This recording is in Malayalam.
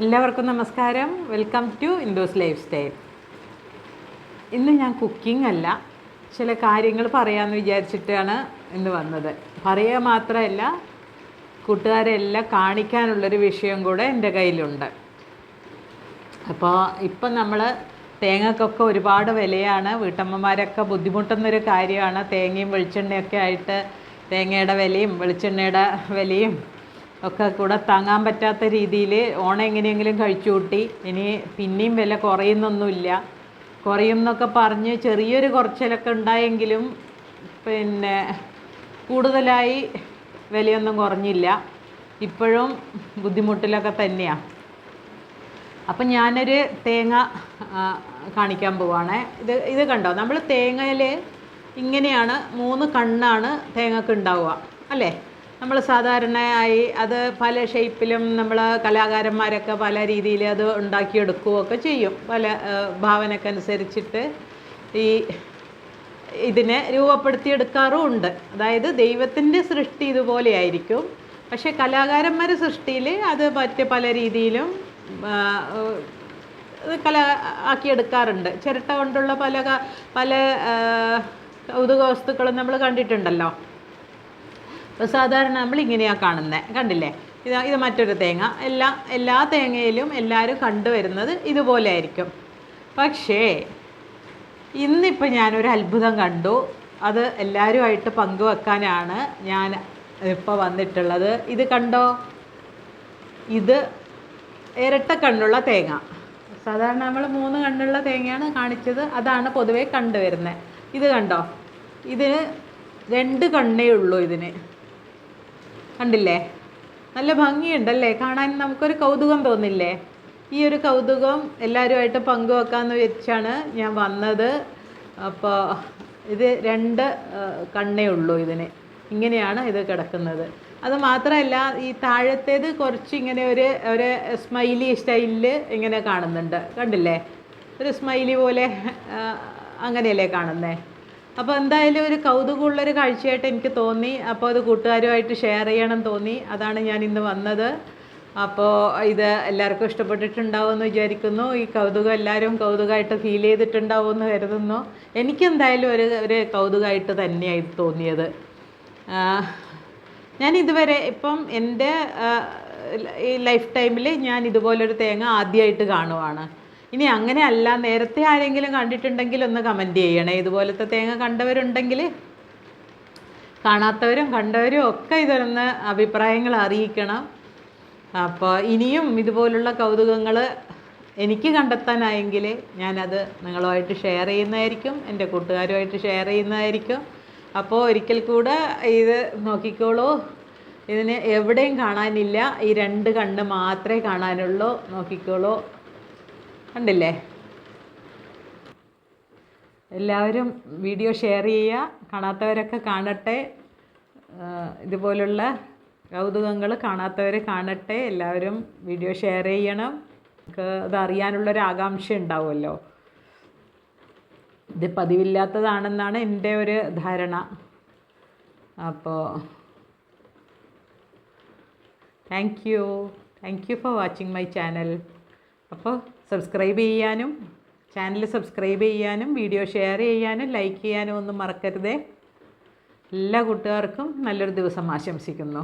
എല്ലാവർക്കും നമസ്കാരം. Welcome to indoors life style ഇന്ന് ഞാൻ കുക്കിംഗ് അല്ല. ചില കാര്യങ്ങൾ പറയാമെന്ന് വിചാരിച്ചിട്ടാണ് ഇന്ന് വന്നത്. പറയുക മാത്രമല്ല കൂട്ടുകാരെല്ലാം കാണിക്കാനുള്ളൊരു വിഷയം കൂടെ എന്റെ കയ്യിലുണ്ട്. അപ്പോൾ ഇപ്പം നമ്മൾ തേങ്ങക്കൊക്കെ ഒരുപാട് വിലയാണ്. വീട്ടമ്മമാരൊക്കെ ബുദ്ധിമുട്ടുന്നൊരു കാര്യമാണ്. തേങ്ങയും വെളിച്ചെണ്ണയൊക്കെ ആയിട്ട് തേങ്ങയുടെ വിലയും വെളിച്ചെണ്ണയുടെ വിലയും ഒക്കെ കൂടെ താങ്ങാൻ പറ്റാത്ത രീതിയിൽ ഓണം എങ്ങനെയെങ്കിലും കഴിച്ചു കൂട്ടി. ഇനി പിന്നെയും വില കുറയുന്നൊന്നുമില്ല. കുറയും എന്നൊക്കെ പറഞ്ഞ് ചെറിയൊരു കുറച്ചിലൊക്കെ ഉണ്ടായെങ്കിലും പിന്നെ കൂടുതലായി വിലയൊന്നും കുറഞ്ഞില്ല. ഇപ്പോഴും ബുദ്ധിമുട്ടിലൊക്കെ തന്നെയാണ് അപ്പം ഞാനൊരു തേങ്ങ കാണിക്കാൻ പോവാണ്. ഇത് ഇത് കണ്ടോ? നമ്മൾ തേങ്ങയിൽ ഇങ്ങനെയാണ് മൂന്ന് കണ്ണാണ് തേങ്ങക്ക് ഉണ്ടാവുക. അല്ലേ? നമ്മൾ സാധാരണയായി അത് പല ഷേപ്പിലും നമ്മൾ കലാകാരന്മാരൊക്കെ പല രീതിയിൽ അത് ഉണ്ടാക്കിയെടുക്കുകയൊക്കെ ചെയ്യും. പല ഭാവനക്കനുസരിച്ചിട്ട് ഈ ഇതിനെ രൂപപ്പെടുത്തിയെടുക്കാറും ഉണ്ട് അതായത് ദൈവത്തിന്റെ സൃഷ്ടി ഇതുപോലെയായിരിക്കും. പക്ഷേ കലാകാരന്മാരുടെ സൃഷ്ടിയിൽ അത് മറ്റ് പല രീതിയിലും കല ആക്കിയെടുക്കാറുണ്ട്. ചിരട്ട കൊണ്ടുള്ള പല പല കൗതുക വസ്തുക്കളും നമ്മൾ കണ്ടിട്ടുണ്ടല്ലോ. അപ്പോൾ സാധാരണ നമ്മൾ ഇങ്ങനെയാണ് കാണുന്നത് കണ്ടില്ലേ? ഇത് ഇത് മറ്റൊരു തേങ്ങ. എല്ലാ എല്ലാ തേങ്ങയിലും എല്ലാവരും കണ്ടുവരുന്നത് ഇതുപോലെ ആയിരിക്കും. പക്ഷേ ഇന്നിപ്പോൾ ഞാനൊരു അത്ഭുതം കണ്ടു. അത് എല്ലാവരുമായിട്ട് പങ്കുവെക്കാനാണ് ഞാൻ ഇപ്പോൾ വന്നിട്ടുള്ളത്. ഇത് കണ്ടോ? ഇത് ഇരട്ട കണ്ണുള്ള തേങ്ങ. സാധാരണ നമ്മൾ മൂന്ന് കണ്ണുള്ള തേങ്ങയാണ് കാണിച്ചത്. അതാണ് പൊതുവേ കണ്ടുവരുന്നത് ഇത് കണ്ടോ? ഇതിന് രണ്ട് കണ്ണേ ഉള്ളൂ ഇതിന്. കണ്ടില്ലേ? നല്ല ഭംഗിയുണ്ടല്ലേ? കാണാൻ നമുക്കൊരു കൗതുകം തോന്നില്ലേ? ഈ ഒരു കൗതുകം എല്ലാവരുമായിട്ട് പങ്കുവെക്കാമെന്ന് വെച്ചാണ് ഞാൻ വന്നത്. അപ്പോൾ ഇത് രണ്ട് കണ്ണേ ഉള്ളൂ ഇതിന്. ഇങ്ങനെയാണ് ഇത് കിടക്കുന്നത്. അത് മാത്രമല്ല ഈ താഴത്തേത് കുറച്ച് ഇങ്ങനെ ഒരു ഒരു സ്മൈലി സ്റ്റൈലിൽ ഇങ്ങനെ കാണുന്നുണ്ട്. കണ്ടില്ലേ? ഒരു സ്മൈലി പോലെ അങ്ങനെയല്ലേ കാണുന്നേ? അപ്പോൾ എന്തായാലും ഒരു കൗതുകമുള്ളൊരു കാഴ്ചയായിട്ട് എനിക്ക് തോന്നി. അപ്പോൾ അത് കൂട്ടുകാരുമായിട്ട് ഷെയർ ചെയ്യണം തോന്നി. അതാണ് ഞാൻ ഇന്ന് വന്നത്. അപ്പോൾ ഇത് എല്ലാവർക്കും ഇഷ്ടപ്പെട്ടിട്ടുണ്ടാവുമെന്ന് വിചാരിക്കുന്നു. ഈ കൗതുകം എല്ലാവരും കൗതുകമായിട്ട് ഫീൽ ചെയ്തിട്ടുണ്ടാവുമെന്ന് കരുതുന്നു. എനിക്കെന്തായാലും ഒരു ഒരു കൗതുകമായിട്ട് തന്നെയായി തോന്നിയത്. ഞാൻ ഇതുവരെ ഇപ്പം എന്റെ ഈ ലൈഫ് ടൈമിൽ ഞാൻ ഇതുപോലൊരു തേങ്ങ ആദ്യമായിട്ട് കാണുവാണ്. ഇനി അങ്ങനെ അല്ല നേരത്തെ ആരെങ്കിലും കണ്ടിട്ടുണ്ടെങ്കിൽ ഒന്ന് കമന്റ് ചെയ്യണേ. ഇതുപോലത്തെ തേങ്ങ കണ്ടവരുണ്ടെങ്കിൽ കാണാത്തവരും കണ്ടവരും ഒക്കെ ഇതൊന്ന് അഭിപ്രായങ്ങൾ അറിയിക്കണം. അപ്പോൾ ഇനിയും ഇതുപോലുള്ള കൗതുകങ്ങൾ എനിക്ക് കണ്ടെത്താനായെങ്കിൽ ഞാനത് നിങ്ങളുമായിട്ട് ഷെയർ ചെയ്യുന്നതായിരിക്കും എന്റെ കൂട്ടുകാരുമായിട്ട് ഷെയർ ചെയ്യുന്നതായിരിക്കും. അപ്പോൾ ഒരിക്കൽ കൂടെ ഇത് നോക്കിക്കോളൂ. ഇതിന് എവിടെയും കാണാനില്ല. ഈ രണ്ട് കണ്ണ് മാത്രമേ കാണാനുള്ളൂ. നോക്കിക്കോളൂ. കണ്ടില്ലേ? എല്ലാവരും വീഡിയോ ഷെയർ ചെയ്യുക. കാണാത്തവരൊക്കെ കാണട്ടെ. ഇതുപോലുള്ള കൗതുകങ്ങൾ കാണാത്തവർ കാണട്ടെ. എല്ലാവരും വീഡിയോ ഷെയർ ചെയ്യണം. നമുക്ക് അത് അറിയാനുള്ളൊരു ആകാംക്ഷ ഉണ്ടാവുമല്ലോ. ഇത് പതിവില്ലാത്തതാണെന്നാണ് എന്റെ ഒരു ധാരണ. അപ്പോൾ thank you thank you for watching my channel അപ്പോൾ സബ്സ്ക്രൈബ് ചെയ്യാനും ചാനൽ സബ്സ്ക്രൈബ് ചെയ്യാനും വീഡിയോ ഷെയർ ചെയ്യാനും ലൈക്ക് ചെയ്യാനും ഒന്നും മറക്കരുതേ. എല്ലാ കൂട്ടുകാർക്കും നല്ലൊരു ദിവസം ആശംസിക്കുന്നു.